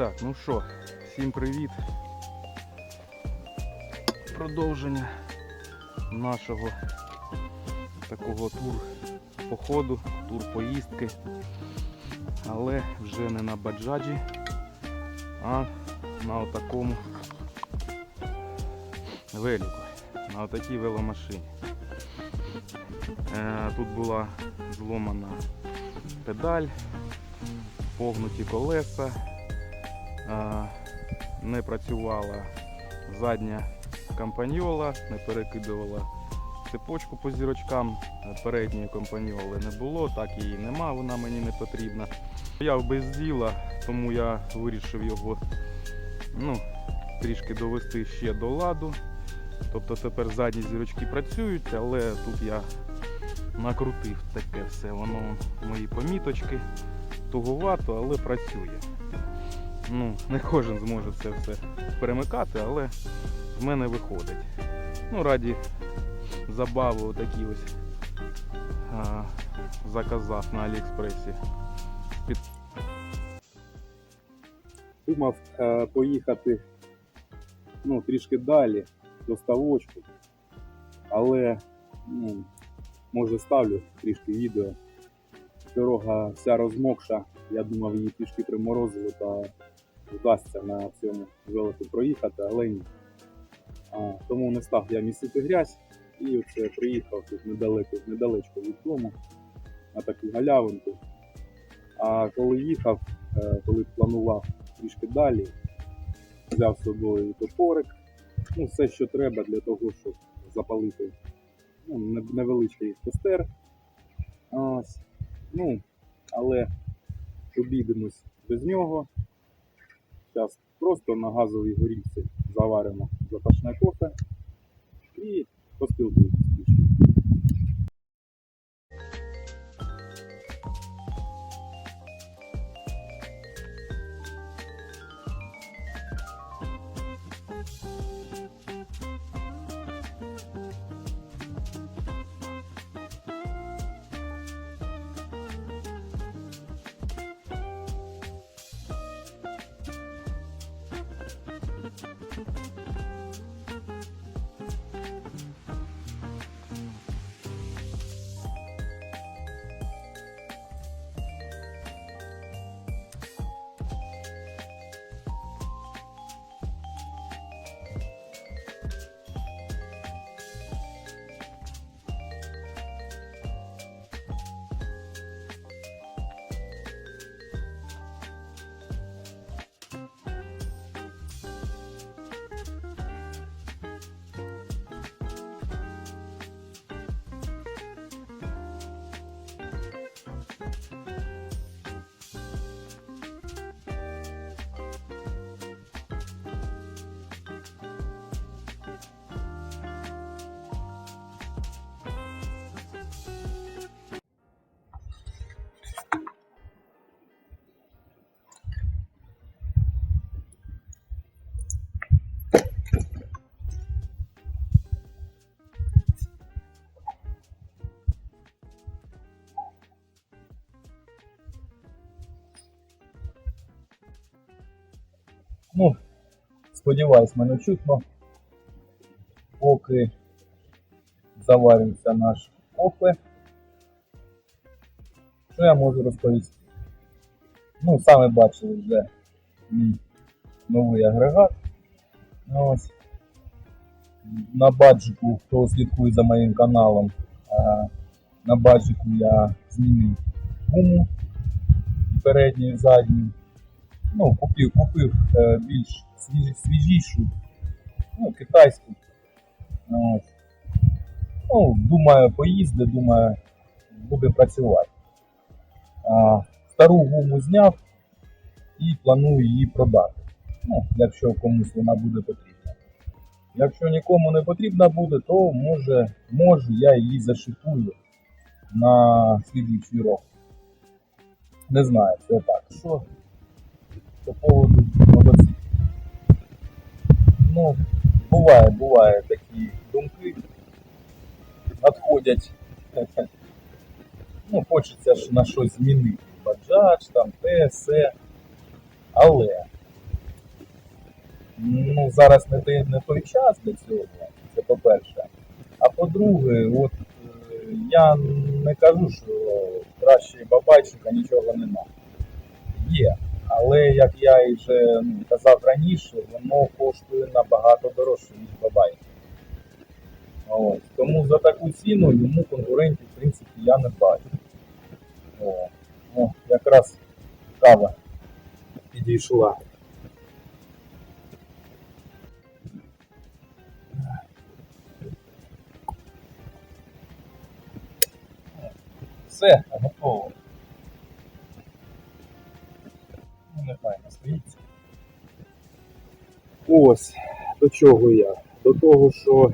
Так, ну що, всім привіт. Продовження нашого такого тур походу, тур поїздки. Але вже не на баджаджі, а на отакому велику, на отакій веломашині. Е, Тут була зломана педаль, погнуті колеса, не працювала задня кампаньола, не перекидувала цепочку по зірочкам. Передньої компаньоли не було, так її нема, вона мені не потрібна. Я без діла, тому я вирішив його ну, трішки довести ще до ладу. Тобто тепер задні зірочки працюють, але тут я накрутив таке все. Воно мої поміточки туговато, але працює. Ну, не кожен зможе це все перемикати, але в мене виходить. Ну, раді забави отакі ось а, заказав на Аліекспресі. Під... Думав е, поїхати ну, трішки далі, до ставочку, але ну, може ставлю трішки відео. Дорога вся розмокша, я думав її трішки приморозило та вдасться на цьому велику проїхати, але ні. А, тому не став я місити грязь і оце приїхав тут недалеко, недалечко від дому на таку галявинку. А коли їхав, е, коли планував трішки далі, взяв з собою топорик, ну, все, що треба для того, щоб запалити ну, невеличкий костер. Ось. Ну, але обійдемось без нього. Зараз просто на газовій горілці заваримо запашне кофе і поспілкуємося Ну, сподіваюсь, мене чутно. Поки заварюється наш кофе. Що я можу розповісти? Ну, саме бачили вже мій новий агрегат. Ось. На баджику, хто слідкує за моїм каналом, е, на баджику я змінив гуму передню і задню ну, купив, купив е, більш свіж, свіжішу, ну, китайську. Ось. Ну, думаю, поїзди, думаю, буде працювати. А, стару гуму зняв і планую її продати. Ну, якщо комусь вона буде потрібна. Якщо нікому не потрібна буде, то може, може я її зашифую на слідуючий рок. Не знаю, це так. Що по поводу мотоциклів. Ну, буває, буває такі думки. Надходять. Ну, хочеться ж на щось змінити. Баджач, там, те, се. Але ну, зараз не, той- не той час для цього, це по-перше. А по-друге, от е, я не кажу, що краще бабайчика нічого нема. Є. Але як я і вже ну, казав раніше, воно коштує набагато дорожче, ніж бабай. Тому за таку ціну йому конкурентів, в принципі, я не бачу. О, о, якраз кава підійшла. Все, готово. Нехай. Ось до чого я. До того, що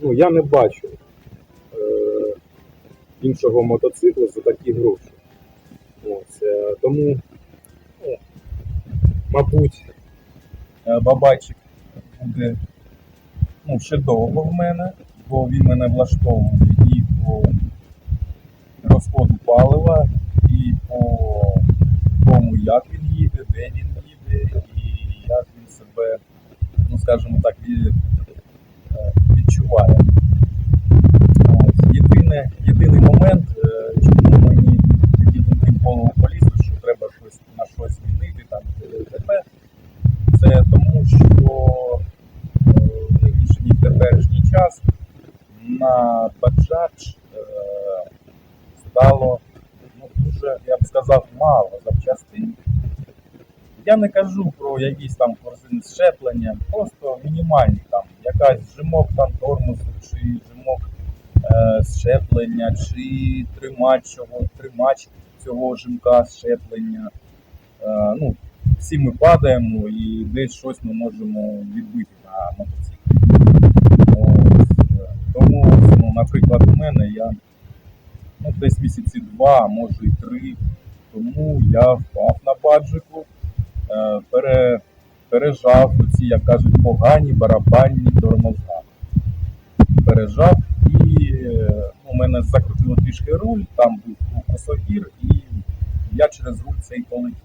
ну, я не бачу е, іншого мотоцикла за такі гроші. Ось, е, тому, ну, мабуть, Е, Бабайчик буде ну, ще довго в мене, бо він мене влаштовує і по розходу палива, і по тому, як він де він їде, і як він себе, ну скажімо так, е, відчуває. Єдине, єдиний момент, е, чому мені такі думки в голову полізли, що треба щось на щось змінити, там т.д. Це тому, що е, в нинішній теперішній час на баджадж е, стало ну, дуже, я б сказав, мало запчастин. Я не кажу про якісь там корзини з щепленням, просто мінімальні там, якась жимок там тормозу, чи жимок е, щеплення, чи тримач цього, тримач цього жимка щеплення. Е, ну, всі ми падаємо і десь щось ми можемо відбити на мотоциклі. Е, Тому, ну, наприклад, у мене я ну, десь місяці два, може і три, тому я впав на баджику, пере, пережав ці, як кажуть, погані барабанні тормоза. Пережав і е, ну, у мене закрутило трішки руль, там був косогір, і я через руль цей полетів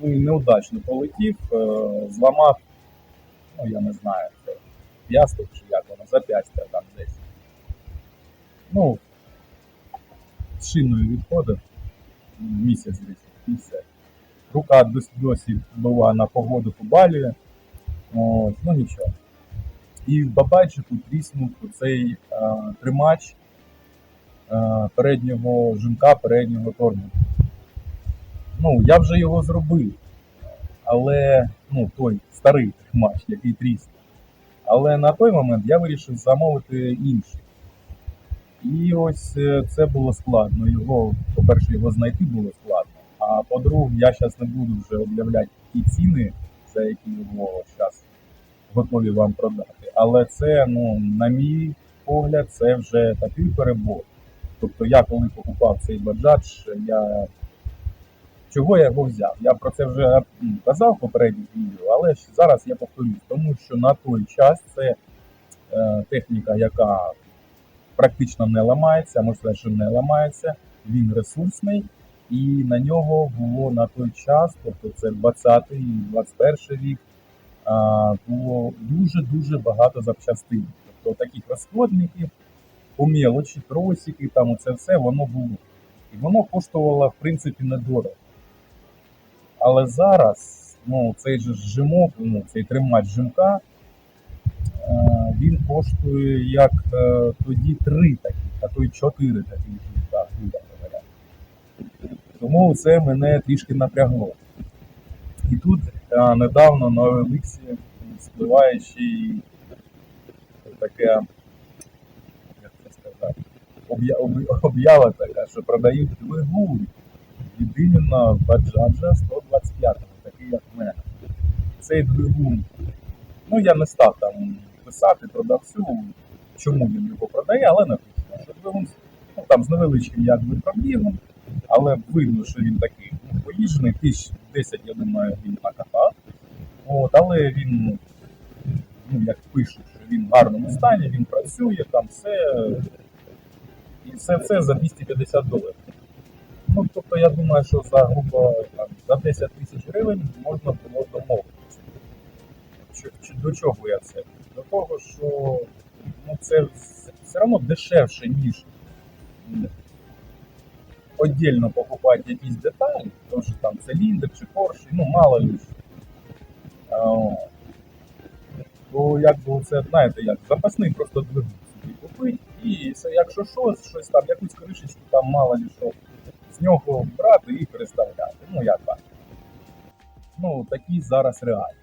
ну і неудачно полетів, е, зламав, ну я не знаю, п'ясток чи як воно, зап'ястя там десь. Ну, шиною відходив місяць десь і. Рука досі, була на погоду побалює. Ось, ну нічого. І в бабайчику тріснув оцей е, тримач е, переднього жимка, переднього тормозу ну, я вже його зробив. Але ну, той старий матч, який тріс. Але на той момент я вирішив замовити інший. І ось е, це було складно. Його, по-перше, його знайти було складно. А по-друге, я зараз не буду вже об'являти ті ціни, за які його зараз готові вам продати. Але це, ну, на мій погляд, це вже такий перебор. Тобто я коли покупав цей баджадж, я Чого я його взяв? Я про це вже казав в попередніх відео, але зараз я повторюсь, тому що на той час це е, техніка, яка практично не ламається, сказати, що не ламається, він ресурсний, і на нього було на той час, тобто це 20-й, 21 рік, було дуже-дуже багато запчастин. Тобто таких розходників, по мелочі, тросики, там оце все воно було. І воно коштувало, в принципі, недорого. Але зараз ну, цей же жимок, ну, цей тримач жимка, е, він коштує як е, тоді три такі, а то й чотири говоря. Тому це мене трішки напрягло. І тут е, недавно на OLX спливає ще й таке, як це сказати, об'я- об- об'ява така, що продають двигун від іменно Баджаджа 125, такий як в мене. Цей двигун, ну я не став там писати продавцю, чому він його продає, але написано, що двигун ну, там з невеличким якби пробігом, але видно, що він такий ну, поїжджений, тисяч 10, я думаю, він накатав. От, але він, ну як пишуть, що він в гарному стані, він працює, там все. І все це за 250 доларів. Ну, тобто я думаю, що за грубо там, за 10 тисяч гривень можна було домовитися. Чо- чо- До чого я це? До того, що ну, це все одно дешевше, ніж отдельно покупати якісь деталі, тому що там циліндр чи поршень, ну мало ли. То якби це, знаєте, як запасний просто двигун собі купити, і якщо щось, щось там, якусь кришечку там мало ли що, з нього брати і переставляти. Ну як так. Ну, такі зараз реалії.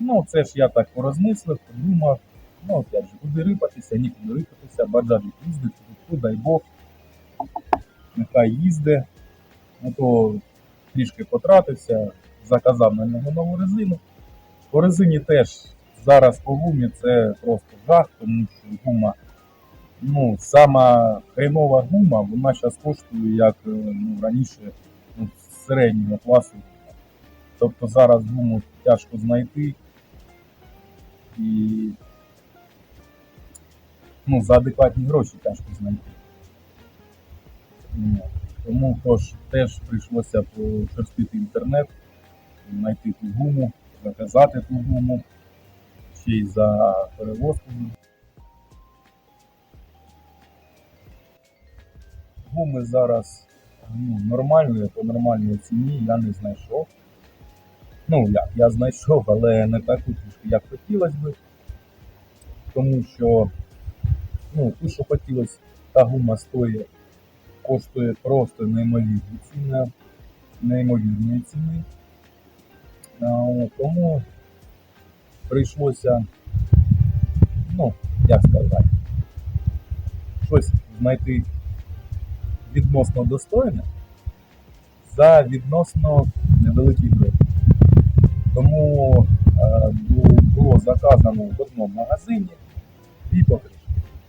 Ну, це ж я так порозмислив, подумав, ну, опять же, куди рипатися, нікуди рипатися, баджаджик їздить, тут, дай Бог, нехай їзде, ну то трішки потратився, заказав на нього нову резину. По резині теж зараз по гумі це просто жах, тому що гума, ну, сама хренова гума, вона зараз коштує як е, ну, раніше ну, середнього класу. Тобто зараз гуму тяжко знайти і ну, за адекватні гроші тяжко знайти. Тому тож, теж прийшлося пошерстити інтернет, знайти ту гуму, заказати ту гуму, ще й за перевозку. Гуми зараз ну, нормальної, по нормальній ціні я не знайшов. Ну, як, я знайшов, але не таку трішки, як хотілося би. Тому що, ну, ту, що хотілося, та гума стоїть, коштує просто неймовірні ціни, неймовірні ціни. Тому прийшлося, ну, як сказати, щось знайти відносно достойне за відносно невеликий гроші. Тому е, було заказано в одному магазині дві покришки.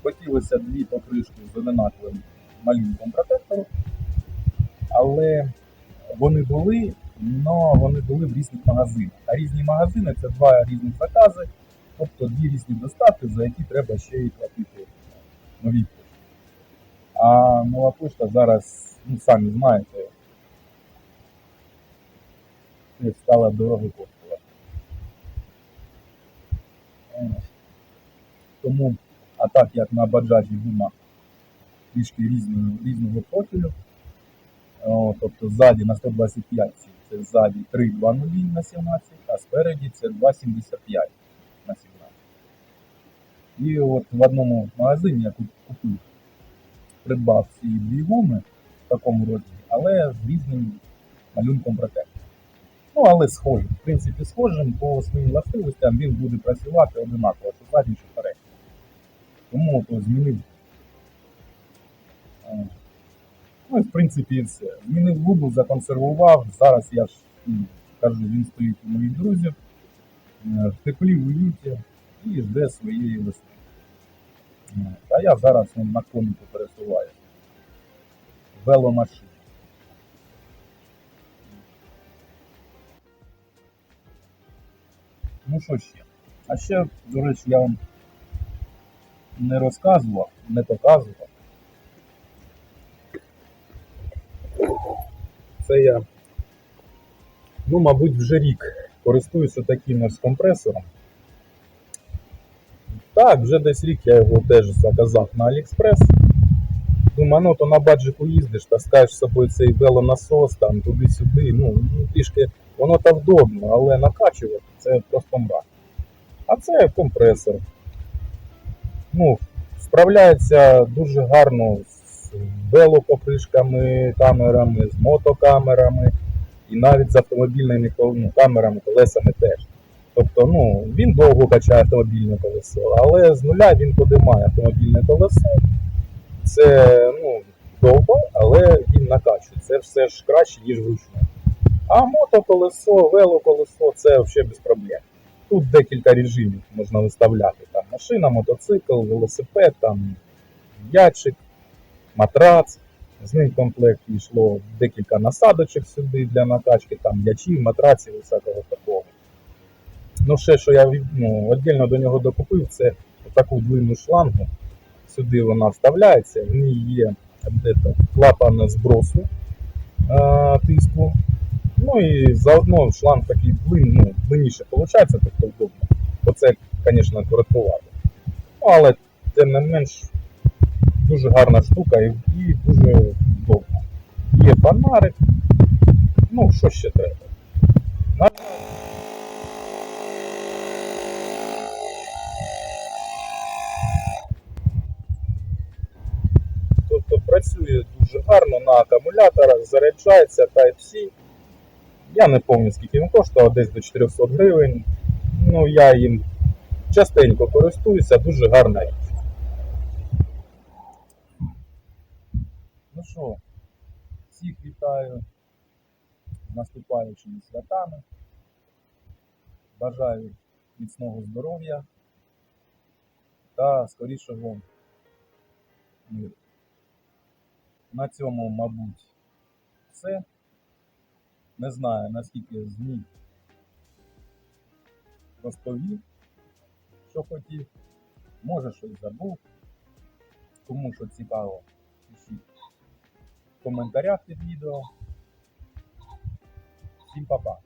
Хотілося дві покришки з одинаковим малюнком протектору, але вони були, але вони були в різних магазинах. А різні магазини це два різних закази, тобто дві різні доставки, за які треба ще й платити нові кошти. А нова пошта зараз, ну самі знаєте, стала дорого коштувати. Тому, а так як на баджаджі гума трішки різного, різного профілю, о, тобто ззаді на 125 це ззаді 3,2 на 17, а спереді це 2,75 на 17. І от в одному магазині я купив, придбав ці дві гуми в такому розмірі, але з різним малюнком протектора. Ну, але схожим. В принципі, схожим по своїм властивостям він буде працювати одинаково, що задній, що передній. Тому то змінив. Ну, і в принципі, і все. Змінив губу, законсервував. Зараз я ж кажу, він стоїть у моїх друзів е, в теплі, в уюті і жде своєї весни. Е, А я зараз вон, на конику пересуваю. Веломашину. Ну що ще? А ще, до речі, я вам не розказував, не показував. Це я, ну, мабуть, вже рік користуюся таким ось компресором. Так, вже десь рік я його теж заказав на AliExpress. Думаю, ну то на баджику їздиш, таскаєш з собою цей велонасос, там туди-сюди. Ну, ну трішки воно так вдобно, але накачувати це просто мрак. А це компресор. Ну, справляється дуже гарно з велопокришками, камерами, з мотокамерами і навіть з автомобільними ну, камерами, колесами теж. Тобто, ну, він довго качає автомобільне колесо, але з нуля він подимає автомобільне колесо. Це ну, довго, але він накачує. Це все ж краще, ніж вручну. А мотоколесо, велоколесо це взагалі без проблем. Тут декілька режимів можна виставляти. Там машина, мотоцикл, велосипед, там ячик, матрац. З ним в комплекті йшло декілька насадочок сюди для накачки, там ячів, матраців і всякого такого. Ну, ще, що я ну, віддільно до нього докупив, це таку длинну шлангу. Сюди вона вставляється, в ній є де-то клапан збросу е, тиску. Ну і заодно шланг такий длин, ну, длинніше виходить, тобто вдобно. Оце, звісно, коротковато. Ну, але тим не менш дуже гарна штука і, і дуже вдобна. Є фонарик. Ну, що ще треба? Тобто працює дуже гарно на акумуляторах, заряджається Type-C. Я не пам'ятаю, скільки він коштував, десь до 400 гривень. Ну, я їм частенько користуюся, дуже гарна річ. Ну що, всіх вітаю наступаючими святами. Бажаю міцного здоров'я та скорішого миру. На цьому, мабуть, все. Не знаю, наскільки зміг розповів, що хотів. Може щось забув. Кому що цікаво, в коментарях під відео. Всім па-па!